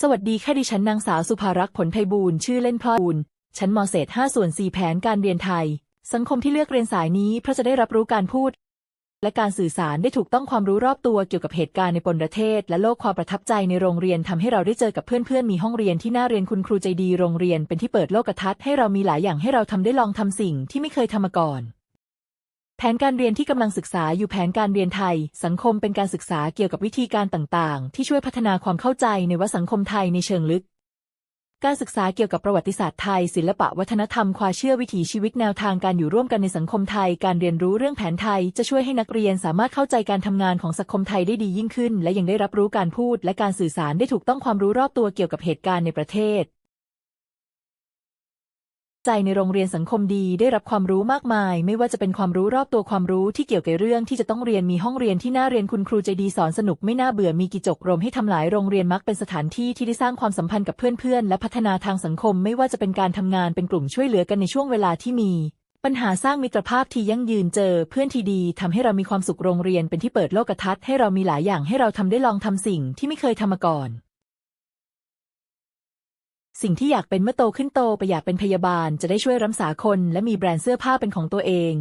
สวัสดีค่ะดิฉันนางสาวสุภารักษ์ผลไพบูลชื่อเล่นพลอยบูลชั้นมเศษ5ส่วน4แผนการเรียนไทย สังคมที่เลือกเรียนสายนี้เพราะจะได้รับรู้การพูด และการสื่อสารได้ถูกต้องความรู้รอบตัวเกี่ยวกับเหตุการณ์ในปนประเทศ และโลกความประทับใจในโรงเรียนทำให้เราได้เจอกับเพื่อนๆมีห้องเรียนที่น่าเรียนคุณครูใจดีโรงเรียนเป็นที่เปิดโลกทัศน์ให้เรามีหลายอย่างให้เราทำได้ลองทำสิ่งที่ไม่เคยทำมาก่อน แผนการเรียนที่กำลังศึกษาอยู่แผนการเรียนไทย สังคมเป็นการศึกษาเกี่ยวกับวิธีการต่างๆ ที่ช่วยพัฒนาความเข้าใจในวัฒนสังคมไทยในเชิงลึก การศึกษาเกี่ยวกับประวัติศาสตร์ไทย ศิลปะวัฒนธรรมความเชื่อวิถีชีวิตแนวทางการอยู่ร่วมกันในสังคมไทย การเรียนรู้เรื่องแผนไทย จะช่วยให้นักเรียนสามารถเข้าใจการทำงานของสังคมไทยได้ดียิ่งขึ้น และยังได้รับรู้การพูด และการสื่อสารได้ถูกต้องความรู้รอบตัวเกี่ยวกับเหตุการณ์ในประเทศ ใจในโรงเรียนสังคมดีได้รับความรู้มากมาย ไม่ว่าจะเป็นความรู้รอบตัวความรู้ที่เกี่ยวกับเรื่องที่จะต้องเรียนมีห้องเรียนที่น่าเรียนคุณครูใจดีสอนสนุกไม่น่าเบื่อมีกิจกรมให้ทำหลายโรงเรียนมักเป็นสถานที่ที่ได้สร้างความสัมพันธ์กับเพื่อนๆและพัฒนาทางสังคม ไม่ว่าจะเป็นการทำงานเป็นกลุ่มช่วยเหลือกันในช่วงเวลาที่มีปัญหาสร้างมิตรภาพที่ยั่งยืนเจอเพื่อนที่ดีทำให้เรามีความสุขโรงเรียนเป็นที่เปิดโลกทัศน์ให้เรามีหลายอย่างให้เราทำได้ลองทำสิ่งที่ไม่เคยทำมาก่อน สิ่งที่อยากเป็นเมื่อโตขึ้นโตไปอยากเป็นพยาบาลจะได้ช่วยรักษาคน และมีแบรนด์เสื้อผ้าเป็นของตัวเอง